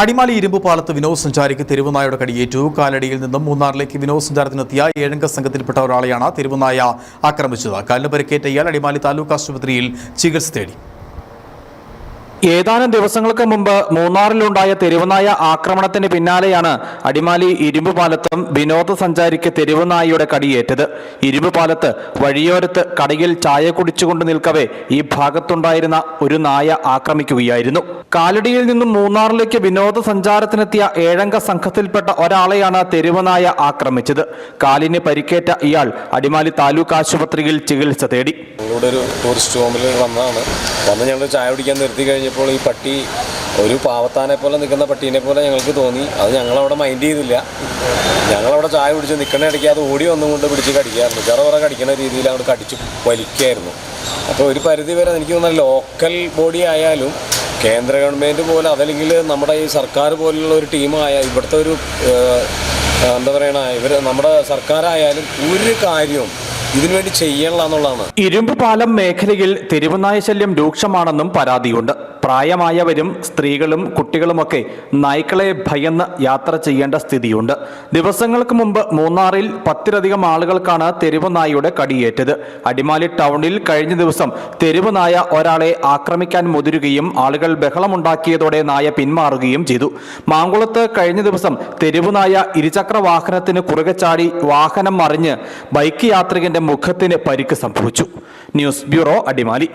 അടിമാലി ഇരുമ്പ് പാലത്ത് വിനോദസഞ്ചാരിക്ക് തെരുവുനായയുടെ കടിയേറ്റു. കാലടിയിൽ നിന്നും മൂന്നാറിലേക്ക് വിനോദസഞ്ചാരത്തിനെത്തിയ ഏഴംഗ സംഘത്തിൽപ്പെട്ട ഒരാളെയാണ് തെരുവുനായ ആക്രമിച്ചത്. കാലിന് ഇയാൾ അടിമാലി താലൂക്ക് ആശുപത്രിയിൽ ചികിത്സ തേടി. ഏതാനും ദിവസങ്ങൾക്ക് മുമ്പ് മൂന്നാറിലുണ്ടായ തെരുവുനായ ആക്രമണത്തിന് പിന്നാലെയാണ് അടിമാലി ഇരുമ്പ് പാലത്തും വിനോദസഞ്ചാരിക്ക് തെരുവുനായയുടെ കടിയേറ്റത്. ഇരുമ്പ് പാലത്ത് വഴിയോരത്ത് കടയിൽ ചായ കുടിച്ചുകൊണ്ട് നിൽക്കവേ ഈ ഭാഗത്തുണ്ടായിരുന്ന ഒരു നായ ആക്രമിക്കുകയായിരുന്നു. കാലടിയിൽ നിന്നും മൂന്നാറിലേക്ക് വിനോദസഞ്ചാരത്തിനെത്തിയ ഏഴംഗ സംഘത്തിൽപ്പെട്ട ഒരാളെയാണ് തെരുവുനായ ആക്രമിച്ചത്. കാലിന് പരിക്കേറ്റ ഇയാൾ അടിമാലി താലൂക്ക് ആശുപത്രിയിൽ ചികിത്സ തേടി. ഒരു ടൂറിസ്റ്റ് ഹോമിൽ വന്നതാണ്. വന്ന് ഞങ്ങൾ ചായ കുടിക്കാൻ നിർത്തി കഴിഞ്ഞപ്പോൾ ഈ പട്ടി ഒരു പാവത്താനെ പോലെ നിൽക്കുന്ന പട്ടീനെ പോലെ ഞങ്ങൾക്ക് തോന്നി. അത് ഞങ്ങളവിടെ മൈൻഡ് ചെയ്തില്ല. ഞങ്ങളവിടെ ചായ കുടിച്ച് നിൽക്കണ ഇടയ്ക്ക് അത് ഓടി ഒന്നും കൊണ്ട് പിടിച്ച് കടിക്കാറുണ്ട്. ചെറു പറ കടിക്കുന്ന രീതിയിൽ അവിടെ കടിച്ച് വലിക്കായിരുന്നു. അപ്പോൾ ഒരു പരിധി വരെ എനിക്ക് തോന്നുന്ന ലോക്കൽ ബോഡി ആയാലും കേന്ദ്ര ഗവൺമെന്റ് പോലെ അതല്ലെങ്കിൽ നമ്മുടെ ഈ സർക്കാർ പോലുള്ള ഒരു ടീമായ ഇവിടുത്തെ ഒരു എന്താ പറയണ ഇവർ നമ്മുടെ സർക്കാരായാലും ഒരു കാര്യവും ഇതിനുവേണ്ടി ചെയ്യണമെന്നുള്ളതാണ് ഇരുമ്പ് പാലം മേഖലയിൽ തെരുവുനായ ശല്യം രൂക്ഷമാണെന്നും പരാതിയുണ്ട്. പ്രായമായവരും സ്ത്രീകളും കുട്ടികളുമൊക്കെ നായ്ക്കളെ ഭയന്ന് യാത്ര ചെയ്യേണ്ട സ്ഥിതിയുണ്ട്. ദിവസങ്ങൾക്ക് മുമ്പ് മൂന്നാറിൽ പത്തിലധികം ആളുകൾക്കാണ് തെരുവ് നായയുടെ കടിയേറ്റത്. അടിമാലി ടൗണിൽ കഴിഞ്ഞ ദിവസം തെരുവ് നായ ഒരാളെ ആക്രമിക്കാൻ മുതിരുകയും ആളുകൾ ബഹളമുണ്ടാക്കിയതോടെ നായ പിന്മാറുകയും ചെയ്തു. മാങ്കുളത്ത് കഴിഞ്ഞ ദിവസം തെരുവ് നായ ഇരുചക്ര വാഹനത്തിന് കുറുകെ ചാടി വാഹനം മറിഞ്ഞ് ബൈക്ക് യാത്രികന്റെ മുഖത്തിന് പരിക്ക് സംഭവിച്ചു. News bureau Adimali.